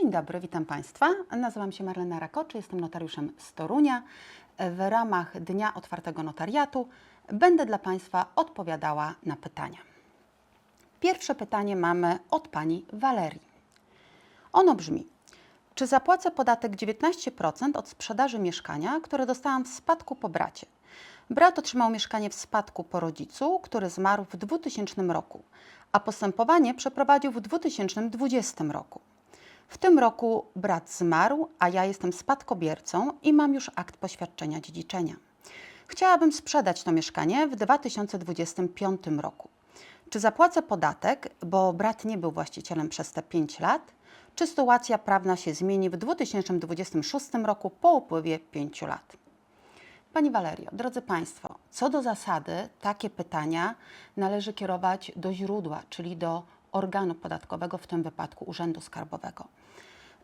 Dzień dobry, witam Państwa. Nazywam się Marlena Rakoczy, jestem notariuszem z Torunia. W ramach Dnia Otwartego Notariatu będę dla Państwa odpowiadała na pytania. Pierwsze pytanie mamy od Pani Walerii. Ono brzmi: Czy zapłacę podatek 19% od sprzedaży mieszkania, które dostałam w spadku po bracie? Brat otrzymał mieszkanie w spadku po rodzicu, który zmarł w 2000 roku, a postępowanie przeprowadził w 2020 roku. W tym roku brat zmarł, a ja jestem spadkobiercą i mam już akt poświadczenia dziedziczenia. Chciałabym sprzedać to mieszkanie w 2025 roku. Czy zapłacę podatek, bo brat nie był właścicielem przez te 5 lat? Czy sytuacja prawna się zmieni w 2026 roku po upływie 5 lat? Pani Walerio, drodzy Państwo, co do zasady takie pytania należy kierować do źródła, czyli do organu podatkowego, w tym wypadku Urzędu Skarbowego.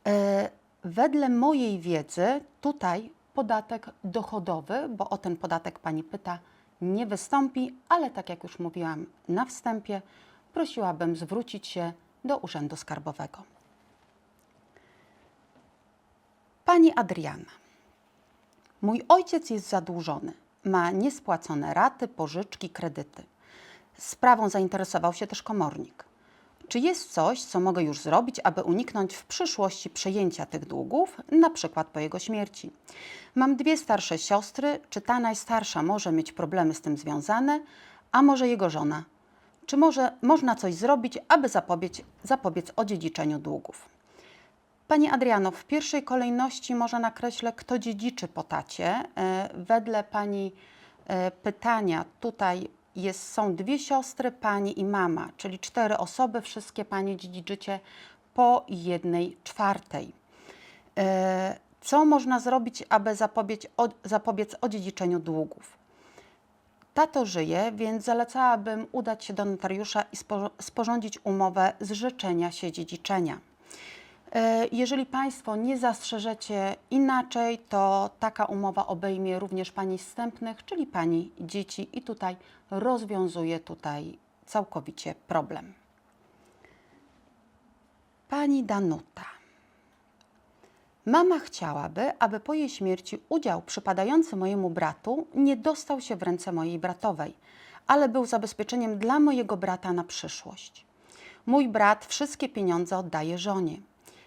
E, Wedle mojej wiedzy tutaj podatek dochodowy, bo o ten podatek Pani pyta, nie wystąpi, ale tak jak już mówiłam na wstępie, prosiłabym zwrócić się do Urzędu Skarbowego. Pani Adriana. Mój ojciec jest zadłużony. Ma niespłacone raty, pożyczki, kredyty. Sprawą zainteresował się też komornik. Czy jest coś, co mogę już zrobić, aby uniknąć w przyszłości przejęcia tych długów, na przykład po jego śmierci? Mam dwie starsze siostry. Czy ta najstarsza może mieć problemy z tym związane, a może jego żona? Czy może można coś zrobić, aby zapobiec, zapobiec odziedziczeniu długów? Pani Adriano, w pierwszej kolejności może nakreślę, kto dziedziczy po tacie. E, Wedle Pani e, pytania tutaj jest, są dwie siostry, Pani i mama, czyli cztery osoby, wszystkie Pani dziedziczycie po jednej czwartej. E, Co można zrobić, aby zapobiec, zapobiec odziedziczeniu długów? Tato żyje, więc zalecałabym udać się do notariusza i spo, sporządzić umowę zrzeczenia się dziedziczenia. E, Jeżeli Państwo nie zastrzeżecie inaczej, to taka umowa obejmie również Pani wstępnych, czyli Pani dzieci i tutaj rozwiązuje tutaj całkowicie problem. Pani Danuta. Mama chciałaby, aby po jej śmierci udział przypadający mojemu bratu nie dostał się w ręce mojej bratowej, ale był zabezpieczeniem dla mojego brata na przyszłość. Mój brat wszystkie pieniądze oddaje żonie.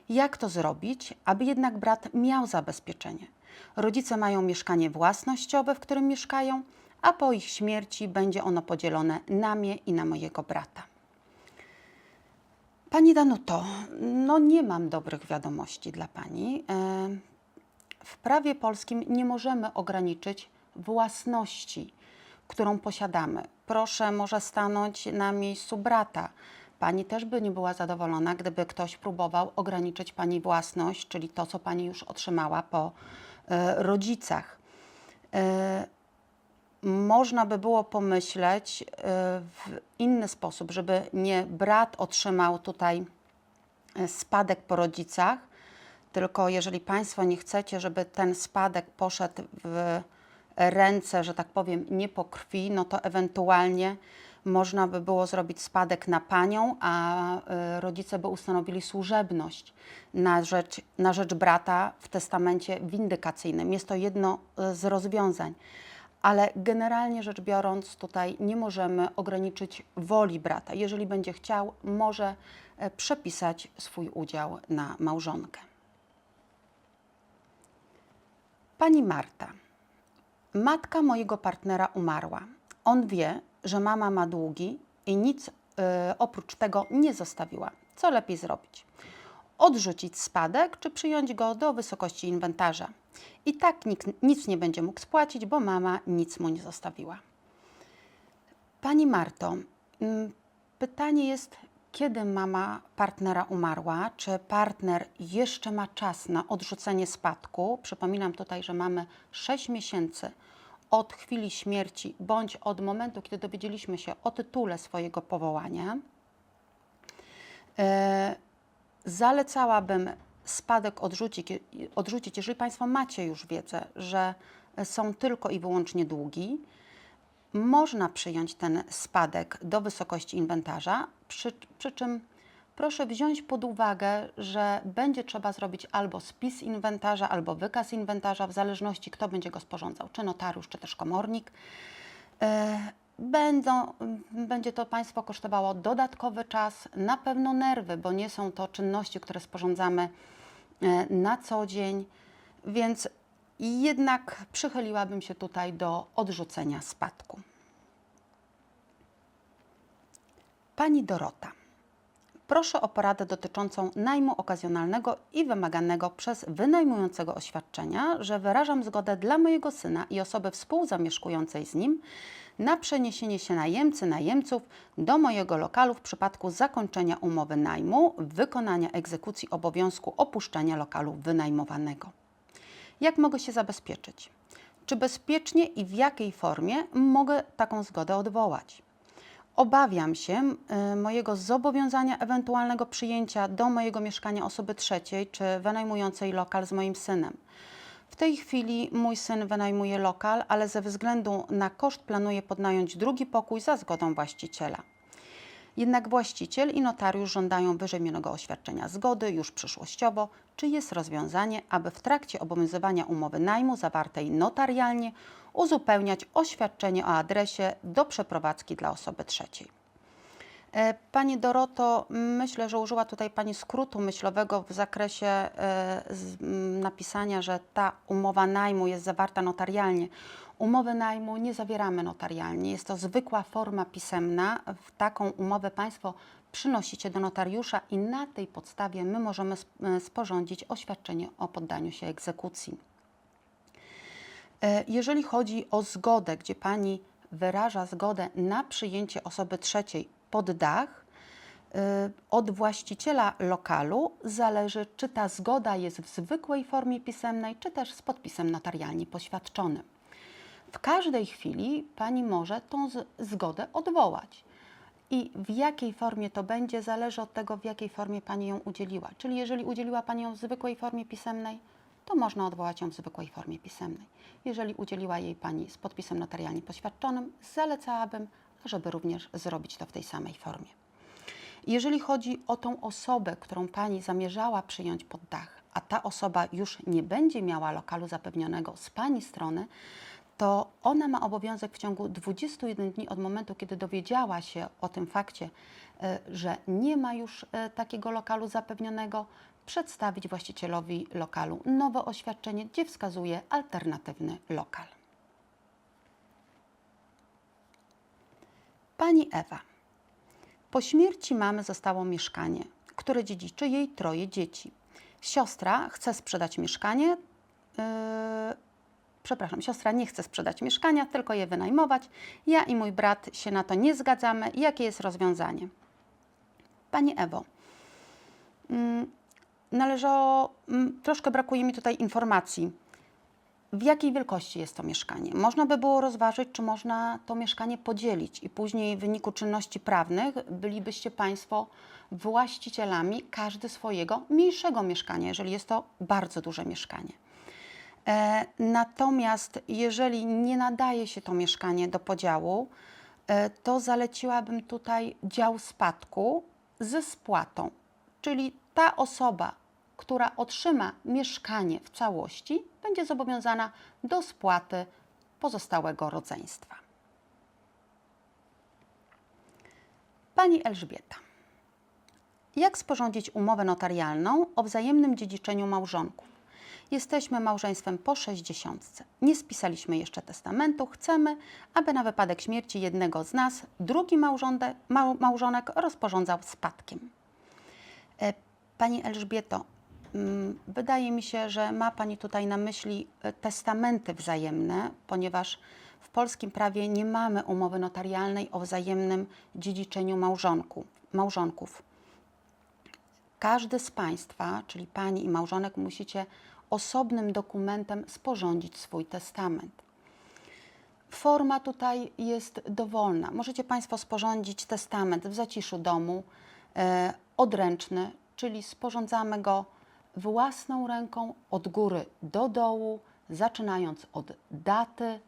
Jak to zrobić, aby jednak brat miał zabezpieczenie? Rodzice mają mieszkanie własnościowe, w którym mieszkają, a po ich śmierci będzie ono podzielone na mnie i na mojego brata. Pani Danuto, no nie mam dobrych wiadomości dla Pani. E, W prawie polskim nie możemy ograniczyć własności, którą posiadamy. Proszę może stanąć na miejscu brata. Pani też by nie była zadowolona, gdyby ktoś próbował ograniczyć Pani własność, czyli to, co Pani już otrzymała po e, rodzicach. E, można by było pomyśleć e, w inny sposób, żeby nie brat otrzymał tutaj spadek po rodzicach, tylko jeżeli Państwo nie chcecie, żeby ten spadek poszedł w ręce, że tak powiem, nie po krwi, no to ewentualnie można by było zrobić spadek na panią, a y, rodzice by ustanowili służebność na rzecz, na rzecz brata w testamencie windykacyjnym. Jest to jedno y, z rozwiązań. Ale generalnie rzecz biorąc, tutaj nie możemy ograniczyć woli brata. Jeżeli będzie chciał, może e, przepisać swój udział na małżonkę. Pani Marta. Matka mojego partnera umarła. On wie, że mama ma długi i nic y, oprócz tego nie zostawiła. Co lepiej zrobić? Odrzucić spadek czy przyjąć go do wysokości inwentarza? I tak nikt nic nie będzie mógł spłacić, bo mama nic mu nie zostawiła. Pani Marto, pytanie jest, kiedy mama partnera umarła? Czy partner jeszcze ma czas na odrzucenie spadku? Przypominam tutaj, że mamy 6 miesięcy od chwili śmierci bądź od momentu, kiedy dowiedzieliśmy się o tytule swojego powołania. E, zalecałabym spadek odrzucić, odrzucić, jeżeli Państwo macie już wiedzę, że są tylko i wyłącznie długi. Można przyjąć ten spadek do wysokości inwentarza, przy, przy czym proszę wziąć pod uwagę, że będzie trzeba zrobić albo spis inwentarza, albo wykaz inwentarza, w zależności kto będzie go sporządzał, czy notariusz, czy też komornik. E, Będą, będzie to Państwo kosztowało dodatkowy czas, na pewno nerwy, bo nie są to czynności, które sporządzamy e, na co dzień, więc jednak przychyliłabym się tutaj do odrzucenia spadku. Pani Dorota. Proszę o poradę dotyczącą najmu okazjonalnego i wymaganego przez wynajmującego oświadczenia, że wyrażam zgodę dla mojego syna i osoby współzamieszkującej z nim na przeniesienie się najemcy najemców do mojego lokalu w przypadku zakończenia umowy najmu, wykonania egzekucji obowiązku opuszczenia lokalu wynajmowanego. Jak mogę się zabezpieczyć? Czy bezpiecznie i w jakiej formie mogę taką zgodę odwołać? Obawiam się y, mojego zobowiązania ewentualnego przyjęcia do mojego mieszkania osoby trzeciej czy wynajmującej lokal z moim synem. W tej chwili mój syn wynajmuje lokal, ale ze względu na koszt planuje podnająć drugi pokój za zgodą właściciela. Jednak właściciel i notariusz żądają wyżej oświadczenia zgody już przyszłościowo, czy jest rozwiązanie, aby w trakcie obowiązywania umowy najmu zawartej notarialnie uzupełniać oświadczenie o adresie do przeprowadzki dla osoby trzeciej. E, Pani Doroto, myślę, że użyła tutaj Pani skrótu myślowego w zakresie e, napisania, że ta umowa najmu jest zawarta notarialnie. Umowy najmu nie zawieramy notarialnie. Jest to zwykła forma pisemna. W taką umowę Państwo przynosicie do notariusza i na tej podstawie my możemy e, sporządzić oświadczenie o poddaniu się egzekucji. E, Jeżeli chodzi o zgodę, gdzie Pani wyraża zgodę na przyjęcie osoby trzeciej pod dach, e, od właściciela lokalu zależy, czy ta zgoda jest w zwykłej formie pisemnej, czy też z podpisem notarialnie poświadczonym. W każdej chwili Pani może tą zgodę odwołać. I w jakiej formie to będzie, zależy od tego, w jakiej formie Pani ją udzieliła. Czyli jeżeli udzieliła Pani ją w zwykłej formie pisemnej, to można odwołać ją w zwykłej formie pisemnej. Jeżeli udzieliła jej Pani z podpisem notarialnie poświadczonym, zalecałabym, żeby również zrobić to w tej samej formie. Jeżeli chodzi o tą osobę, którą Pani zamierzała przyjąć pod dach, a ta osoba już nie będzie miała lokalu zapewnionego z Pani strony, to ona ma obowiązek w ciągu 21 dni od momentu, kiedy dowiedziała się o tym fakcie, e, że nie ma już e, takiego lokalu zapewnionego, przedstawić właścicielowi lokalu nowe oświadczenie, gdzie wskazuje alternatywny lokal. Pani Ewa. Po śmierci mamy zostało mieszkanie, które dziedziczy jej troje dzieci. Siostra chce sprzedać mieszkanie. Yy, przepraszam, siostra nie chce sprzedać mieszkania, tylko je wynajmować. Ja i mój brat się na to nie zgadzamy. Jakie jest rozwiązanie? Pani Ewo, mm, należało, mm, troszkę brakuje mi tutaj informacji. W jakiej wielkości jest to mieszkanie? Można by było rozważyć, czy można to mieszkanie podzielić i później w wyniku czynności prawnych bylibyście Państwo właścicielami każdy swojego mniejszego mieszkania, jeżeli jest to bardzo duże mieszkanie. E, Natomiast jeżeli nie nadaje się to mieszkanie do podziału, e, to zaleciłabym tutaj dział spadku ze spłatą. Czyli ta osoba, która otrzyma mieszkanie w całości, będzie zobowiązana do spłaty pozostałego rodzeństwa. Pani Elżbieta. Jak sporządzić umowę notarialną o wzajemnym dziedziczeniu małżonków? Jesteśmy małżeństwem po 60. Nie spisaliśmy jeszcze testamentu. Chcemy, aby na wypadek śmierci jednego z nas drugi małżonek rozporządzał spadkiem. E, Pani Elżbieto, wydaje mi się, że ma Pani tutaj na myśli e, testamenty wzajemne, ponieważ w polskim prawie nie mamy umowy notarialnej o wzajemnym dziedziczeniu małżonku, małżonków. Każdy z Państwa, czyli Pani i małżonek, musicie osobnym dokumentem sporządzić swój testament. Forma tutaj jest dowolna. Możecie Państwo sporządzić testament w zaciszu domu, e, odręczny, czyli sporządzamy go własną ręką od góry do dołu, zaczynając od daty,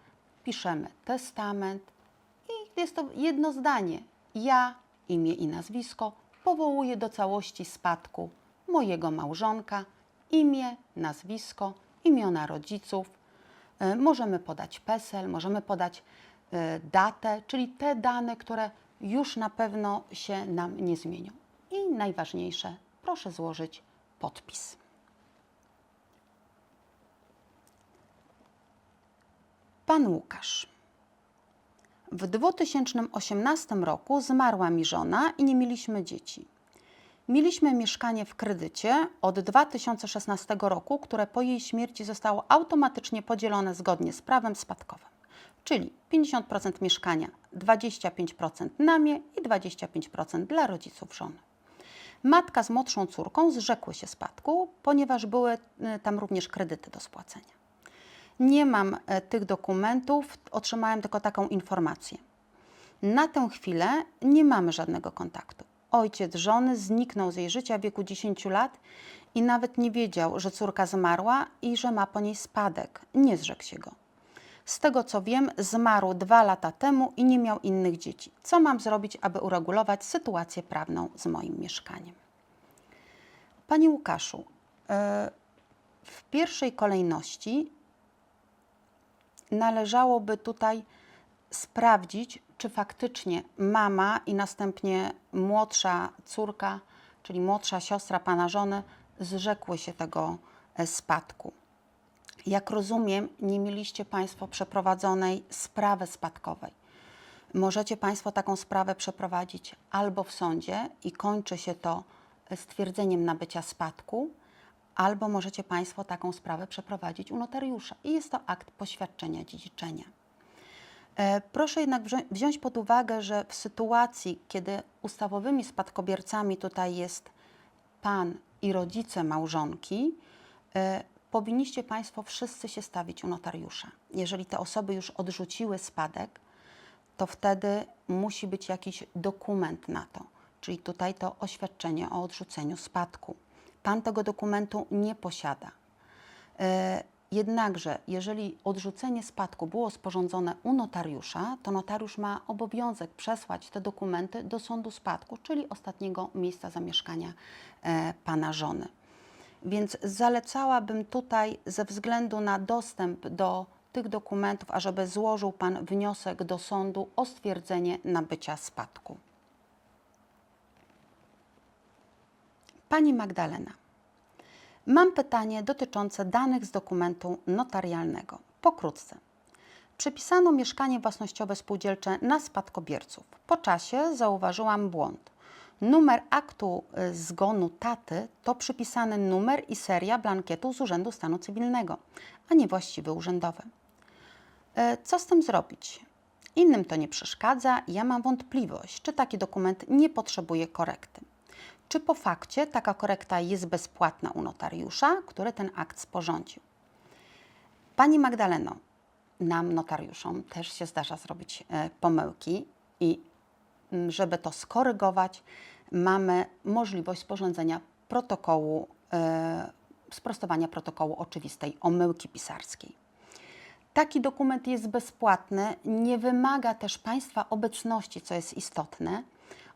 piszemy testament i jest to jedno zdanie. Ja, imię i nazwisko, powołuje do całości spadku mojego małżonka, imię, nazwisko, imiona rodziców. E, Możemy podać PESEL, możemy podać e, datę, czyli te dane, które już na pewno się nam nie zmienią. I najważniejsze, proszę złożyć podpis. Pan Łukasz. W 2018 roku zmarła mi żona i nie mieliśmy dzieci. Mieliśmy mieszkanie w kredycie od 2016 roku, które po jej śmierci zostało automatycznie podzielone zgodnie z prawem spadkowym. Czyli 50% mieszkania, 25% na mnie i 25% dla rodziców żony. Matka z młodszą córką zrzekły się spadku, ponieważ były y, tam również kredyty do spłacenia. Nie mam e, tych dokumentów, otrzymałem tylko taką informację. Na tę chwilę nie mamy żadnego kontaktu. Ojciec żony zniknął z jej życia w wieku 10 lat i nawet nie wiedział, że córka zmarła i że ma po niej spadek. Nie zrzekł się go. Z tego co wiem, zmarł dwa lata temu i nie miał innych dzieci. Co mam zrobić, aby uregulować sytuację prawną z moim mieszkaniem? Panie Łukaszu, e, w pierwszej kolejności należałoby tutaj sprawdzić, czy faktycznie mama i następnie młodsza córka, czyli młodsza siostra pana żony, zrzekły się tego e, spadku. Jak rozumiem, nie mieliście Państwo przeprowadzonej sprawy spadkowej. Możecie Państwo taką sprawę przeprowadzić albo w sądzie i kończy się to stwierdzeniem nabycia spadku, albo możecie Państwo taką sprawę przeprowadzić u notariusza i jest to akt poświadczenia dziedziczenia. E, Proszę jednak wzią- wziąć pod uwagę, że w sytuacji, kiedy ustawowymi spadkobiercami tutaj jest pan i rodzice małżonki, e, powinniście Państwo wszyscy się stawić u notariusza. Jeżeli te osoby już odrzuciły spadek, to wtedy musi być jakiś dokument na to, czyli tutaj to oświadczenie o odrzuceniu spadku. Pan tego dokumentu nie posiada. E, Jednakże, jeżeli odrzucenie spadku było sporządzone u notariusza, to notariusz ma obowiązek przesłać te dokumenty do sądu spadku, czyli ostatniego miejsca zamieszkania e, pana żony. Więc zalecałabym tutaj, ze względu na dostęp do tych dokumentów, ażeby złożył pan wniosek do sądu o stwierdzenie nabycia spadku. Pani Magdalena. Mam pytanie dotyczące danych z dokumentu notarialnego. Pokrótce. Przypisano mieszkanie własnościowe spółdzielcze na spadkobierców. Po czasie zauważyłam błąd. Numer aktu y, zgonu taty to przypisany numer i seria blankietu z Urzędu Stanu Cywilnego, a nie właściwy urzędowy. E, Co z tym zrobić? Innym to nie przeszkadza, ja mam wątpliwość, czy taki dokument nie potrzebuje korekty. Czy po fakcie taka korekta jest bezpłatna u notariusza, który ten akt sporządził? Pani Magdaleno, nam notariuszom też się zdarza zrobić e, pomyłki i mm, żeby to skorygować, mamy możliwość sporządzenia protokołu, e, sprostowania protokołu oczywistej omyłki pisarskiej. Taki dokument jest bezpłatny, nie wymaga też Państwa obecności, co jest istotne.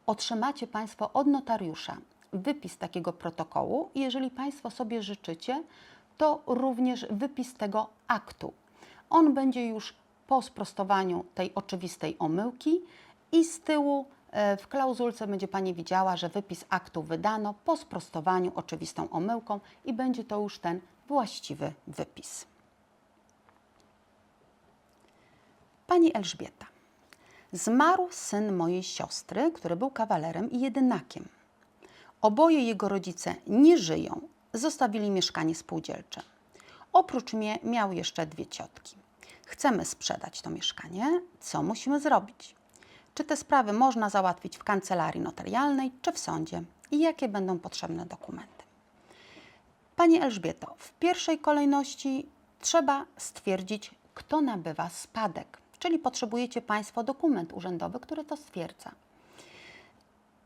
Otrzymacie Państwo od notariusza wypis takiego protokołu i jeżeli Państwo sobie życzycie, to również wypis tego aktu. On będzie już po sprostowaniu tej oczywistej omyłki i z tyłu e, w klauzulce będzie Pani widziała, że wypis aktu wydano po sprostowaniu oczywistą omyłką i będzie to już ten właściwy wypis. Pani Elżbieta. Zmarł syn mojej siostry, który był kawalerem i jedynakiem. Oboje jego rodzice nie żyją, zostawili mieszkanie spółdzielcze. Oprócz mnie miał jeszcze dwie ciotki. Chcemy sprzedać to mieszkanie. Co musimy zrobić? Czy te sprawy można załatwić w kancelarii notarialnej czy w sądzie? I jakie będą potrzebne dokumenty? Pani Elżbieto, w pierwszej kolejności trzeba stwierdzić, kto nabywa spadek, czyli potrzebujecie Państwo dokument urzędowy, który to stwierdza.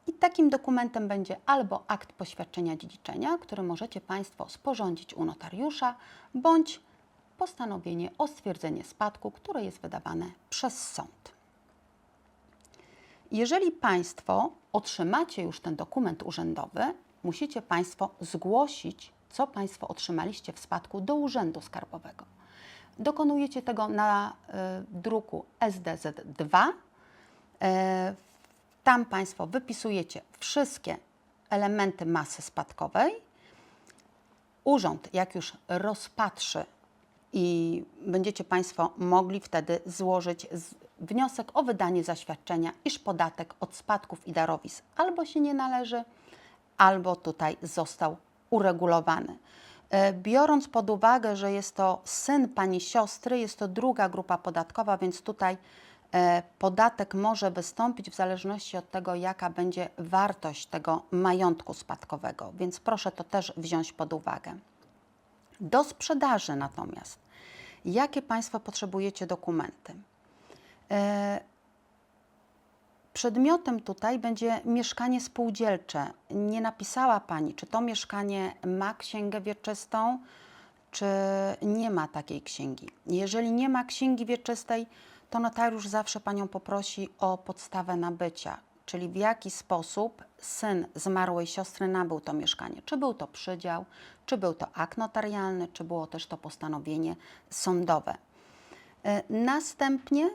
I takim dokumentem będzie albo akt poświadczenia dziedziczenia, który możecie Państwo sporządzić u notariusza, bądź postanowienie o stwierdzenie spadku, które jest wydawane przez sąd. Jeżeli Państwo otrzymacie już ten dokument urzędowy, musicie Państwo zgłosić, co Państwo otrzymaliście w spadku do Urzędu Skarbowego. Dokonujecie tego na y, druku SDZ2. E, Tam Państwo wypisujecie wszystkie elementy masy spadkowej. Urząd, jak już rozpatrzy i będziecie Państwo mogli wtedy złożyć wniosek o wydanie zaświadczenia, iż podatek od spadków i darowizn albo się nie należy, albo tutaj został uregulowany. E, Biorąc pod uwagę, że jest to syn pani siostry, jest to druga grupa podatkowa, więc tutaj e, podatek może wystąpić w zależności od tego, jaka będzie wartość tego majątku spadkowego, więc proszę to też wziąć pod uwagę. Do sprzedaży natomiast, jakie Państwo potrzebujecie dokumenty? Przedmiotem tutaj będzie mieszkanie spółdzielcze. Nie napisała Pani, czy to mieszkanie ma księgę wieczystą, czy nie ma takiej księgi. Jeżeli nie ma księgi wieczystej, to notariusz zawsze Panią poprosi o podstawę nabycia, czyli w jaki sposób syn zmarłej siostry nabył to mieszkanie. Czy był to przydział, czy był to akt notarialny, czy było też to postanowienie sądowe. E, Następnie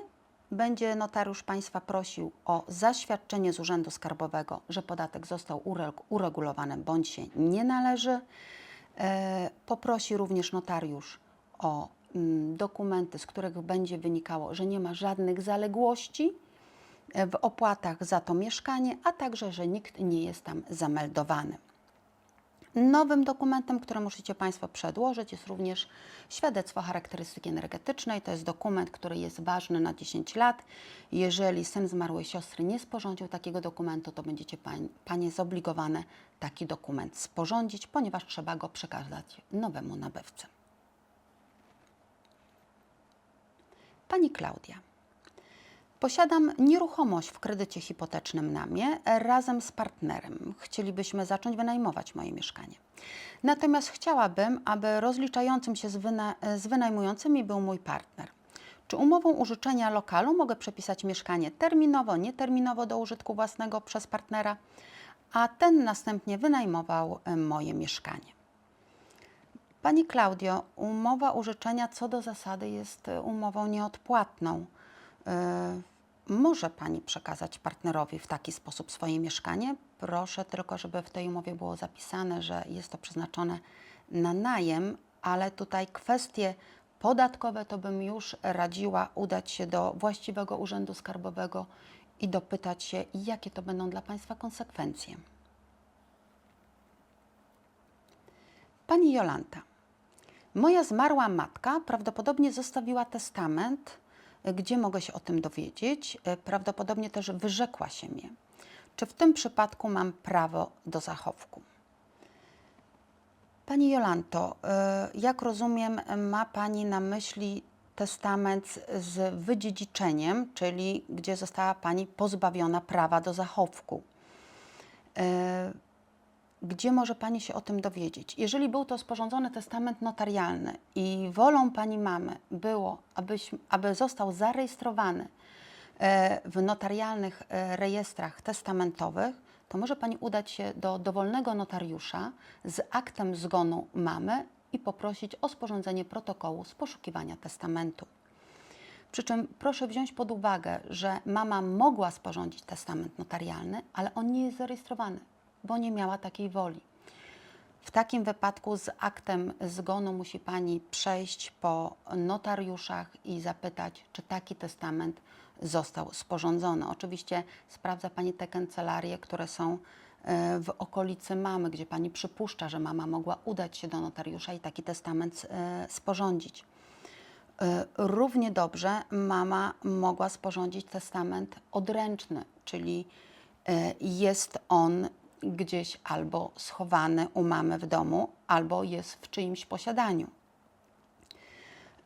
będzie notariusz Państwa prosił o zaświadczenie z Urzędu Skarbowego, że podatek został ureg- uregulowany bądź się nie należy. E, Poprosi również notariusz o mm, dokumenty, z których będzie wynikało, że nie ma żadnych zaległości e, w opłatach za to mieszkanie, a także, że nikt nie jest tam zameldowany. Nowym dokumentem, który musicie Państwo przedłożyć, jest również świadectwo charakterystyki energetycznej. To jest dokument, który jest ważny na 10 lat. Jeżeli syn zmarłej siostry nie sporządził takiego dokumentu, to będziecie pań, Panie zobligowane taki dokument sporządzić, ponieważ trzeba go przekazać nowemu nabywcy. Pani Klaudia. Posiadam nieruchomość w kredycie hipotecznym na mnie razem z partnerem. Chcielibyśmy zacząć wynajmować moje mieszkanie. Natomiast chciałabym, aby rozliczającym się z, wyna- z wynajmującymi był mój partner. Czy umową użyczenia lokalu mogę przepisać mieszkanie terminowo, nieterminowo do użytku własnego przez partnera, a ten następnie wynajmował e, moje mieszkanie? Pani Klaudio, umowa użyczenia co do zasady jest e, umową nieodpłatną. Może Pani przekazać partnerowi w taki sposób swoje mieszkanie. Proszę tylko, żeby w tej umowie było zapisane, że jest to przeznaczone na najem, ale tutaj kwestie podatkowe to bym już radziła udać się do właściwego urzędu skarbowego i dopytać się, jakie to będą dla Państwa konsekwencje. Pani Jolanta. Moja zmarła matka prawdopodobnie zostawiła testament, gdzie mogę się o tym dowiedzieć. Y, Prawdopodobnie też wyrzekła się mnie. Czy w tym przypadku mam prawo do zachowku? Pani Jolanto, y, jak rozumiem, ma Pani na myśli testament z wydziedziczeniem, czyli gdzie została Pani pozbawiona prawa do zachowku. Gdzie może Pani się o tym dowiedzieć? Jeżeli był to sporządzony testament notarialny i wolą Pani mamy było, abyś, aby został zarejestrowany e, w notarialnych e, rejestrach testamentowych, to może Pani udać się do dowolnego notariusza z aktem zgonu mamy i poprosić o sporządzenie protokołu z poszukiwania testamentu. Przy czym proszę wziąć pod uwagę, że mama mogła sporządzić testament notarialny, ale on nie jest zarejestrowany, bo nie miała takiej woli. W takim wypadku z aktem zgonu musi Pani przejść po notariuszach i zapytać, czy taki testament został sporządzony. Oczywiście sprawdza Pani te kancelarie, które są e, w okolicy mamy, gdzie Pani przypuszcza, że mama mogła udać się do notariusza i taki testament e, sporządzić. E, Równie dobrze mama mogła sporządzić testament odręczny, czyli jest on gdzieś albo schowany u mamy w domu, albo jest w czyimś posiadaniu.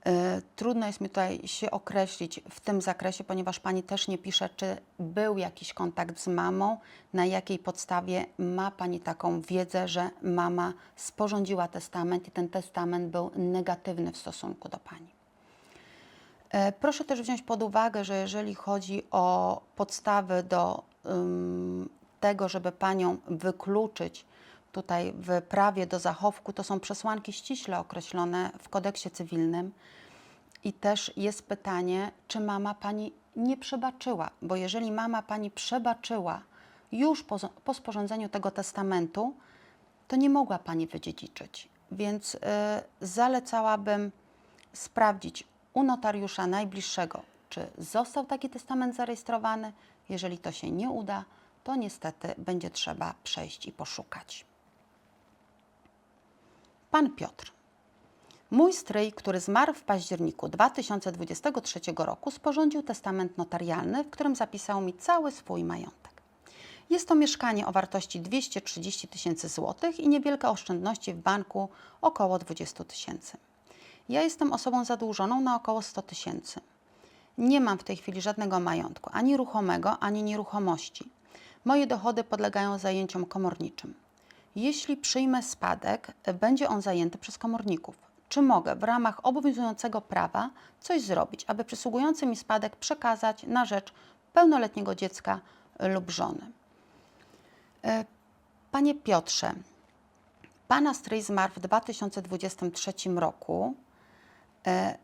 E, Trudno jest mi tutaj się określić w tym zakresie, ponieważ Pani też nie pisze, czy był jakiś kontakt z mamą, na jakiej podstawie ma Pani taką wiedzę, że mama sporządziła testament i ten testament był negatywny w stosunku do Pani. E, Proszę też wziąć pod uwagę, że jeżeli chodzi o podstawy do ym, tego, żeby panią wykluczyć tutaj w prawie do zachowku, to są przesłanki ściśle określone w kodeksie cywilnym. I też jest pytanie, czy mama pani nie przebaczyła, bo jeżeli mama pani przebaczyła już po, po sporządzeniu tego testamentu, to nie mogła pani wydziedziczyć. Więc y, zalecałabym sprawdzić u notariusza najbliższego, czy został taki testament zarejestrowany. Jeżeli to się nie uda, to niestety będzie trzeba przejść i poszukać. Pan Piotr. Mój stryj, który zmarł w październiku 2023 roku, sporządził testament notarialny, w którym zapisał mi cały swój majątek. Jest to mieszkanie o wartości 230 tysięcy złotych i niewielkie oszczędności w banku około 20 tysięcy. Ja jestem osobą zadłużoną na około 100 tysięcy. Nie mam w tej chwili żadnego majątku, ani ruchomego, ani nieruchomości. Moje dochody podlegają zajęciom komorniczym. Jeśli przyjmę spadek, będzie on zajęty przez komorników. Czy mogę w ramach obowiązującego prawa coś zrobić, aby przysługujący mi spadek przekazać na rzecz pełnoletniego dziecka lub żony? E, Panie Piotrze, Pana stryj zmarł w 2023 roku. E,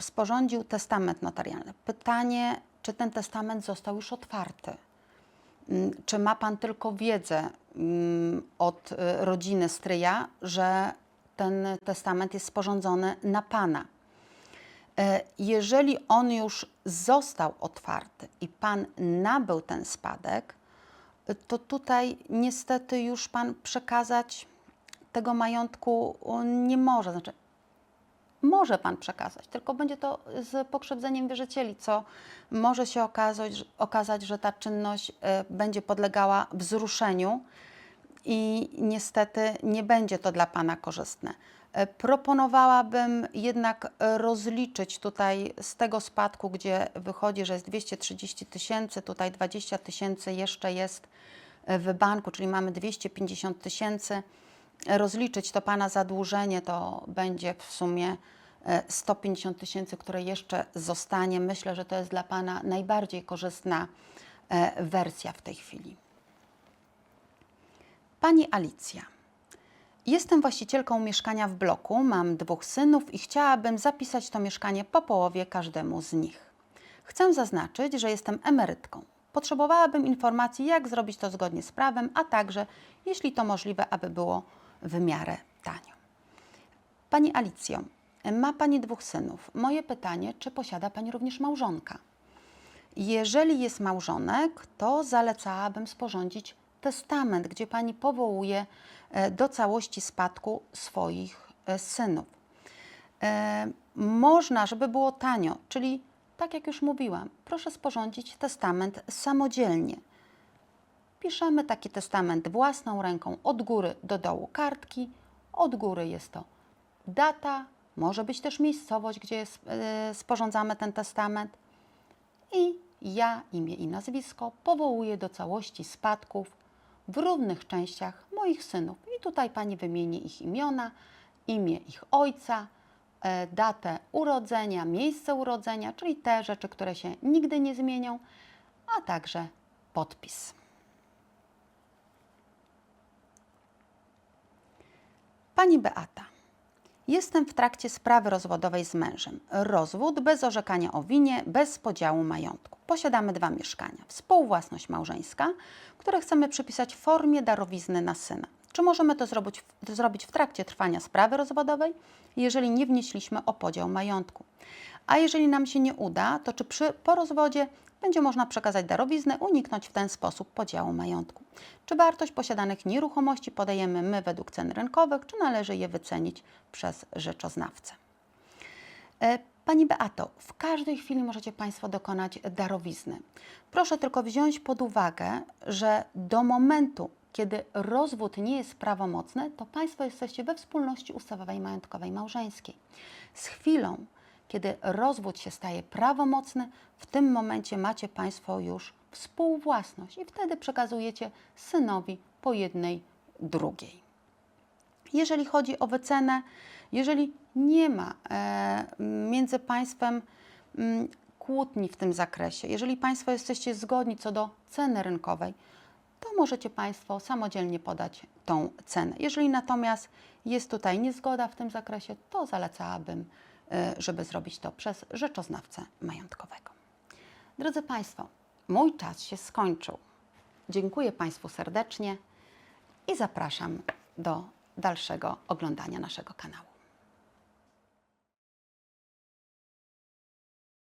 Sporządził testament notarialny. Pytanie, czy ten testament został już otwarty? Mm, Czy ma Pan tylko wiedzę mm, od y, rodziny stryja, że ten testament jest sporządzony na Pana? E, Jeżeli on już został otwarty i Pan nabył ten spadek, y, to tutaj niestety już Pan przekazać tego majątku o, nie może. Znaczy, może Pan przekazać, tylko będzie to z pokrzywdzeniem wierzycieli, co może się okazać, okazać że ta czynność e, będzie podlegała wzruszeniu i niestety nie będzie to dla Pana korzystne. E, Proponowałabym jednak rozliczyć tutaj z tego spadku, gdzie wychodzi, że jest 230 tysięcy, tutaj 20 tysięcy jeszcze jest e, w banku, czyli mamy 250 tysięcy. Rozliczyć to Pana zadłużenie to będzie w sumie e, 150 tysięcy, które jeszcze zostanie. Myślę, że to jest dla Pana najbardziej korzystna e, wersja w tej chwili. Pani Alicja. Jestem właścicielką mieszkania w bloku, mam dwóch synów i chciałabym zapisać to mieszkanie po połowie każdemu z nich. Chcę zaznaczyć, że jestem emerytką. Potrzebowałabym informacji, jak zrobić to zgodnie z prawem, a także, jeśli to możliwe, aby było w tanio. Pani Alicjo, ma Pani dwóch synów. Moje pytanie, czy posiada Pani również małżonka? Jeżeli jest małżonek, to zalecałabym sporządzić testament, gdzie pani powołuje e, do całości spadku swoich e, synów. E, Można, żeby było tanio, czyli tak jak już mówiłam, proszę sporządzić testament samodzielnie. Piszemy taki testament własną ręką od góry do dołu kartki. Od góry jest to data, może być też miejscowość, gdzie e, sporządzamy ten testament i ja, imię i nazwisko powołuję do całości spadków w równych częściach moich synów. I tutaj pani wymieni ich imiona, imię ich ojca, e, datę urodzenia, miejsce urodzenia, czyli te rzeczy, które się nigdy nie zmienią, a także podpis. Pani Beata. Jestem w trakcie sprawy rozwodowej z mężem. Rozwód bez orzekania o winie, bez podziału majątku. Posiadamy dwa mieszkania. Współwłasność małżeńska, które chcemy przypisać w formie darowizny na syna. Czy możemy to zrobić, w- zrobić w trakcie trwania sprawy rozwodowej, jeżeli nie wnieśliśmy o podział majątku? A jeżeli nam się nie uda, to czy przy, po rozwodzie będzie można przekazać darowiznę, uniknąć w ten sposób podziału majątku? Czy wartość posiadanych nieruchomości podajemy my według cen rynkowych, czy należy je wycenić przez rzeczoznawcę? E, Pani Beato, w każdej chwili możecie Państwo dokonać darowizny. Proszę tylko wziąć pod uwagę, że do momentu, kiedy rozwód nie jest prawomocny, to Państwo jesteście we wspólności ustawowej majątkowej małżeńskiej. Z chwilą, kiedy rozwód się staje prawomocny, w tym momencie macie Państwo już współwłasność i wtedy przekazujecie synowi po jednej drugiej. Jeżeli chodzi o wycenę, jeżeli nie ma e, między Państwem mm, kłótni w tym zakresie, jeżeli Państwo jesteście zgodni co do ceny rynkowej, to możecie Państwo samodzielnie podać tą cenę. Jeżeli natomiast jest tutaj niezgoda w tym zakresie, to zalecałabym, żeby zrobić to przez rzeczoznawcę majątkowego. Drodzy Państwo, mój czas się skończył. Dziękuję Państwu serdecznie i zapraszam do dalszego oglądania naszego kanału.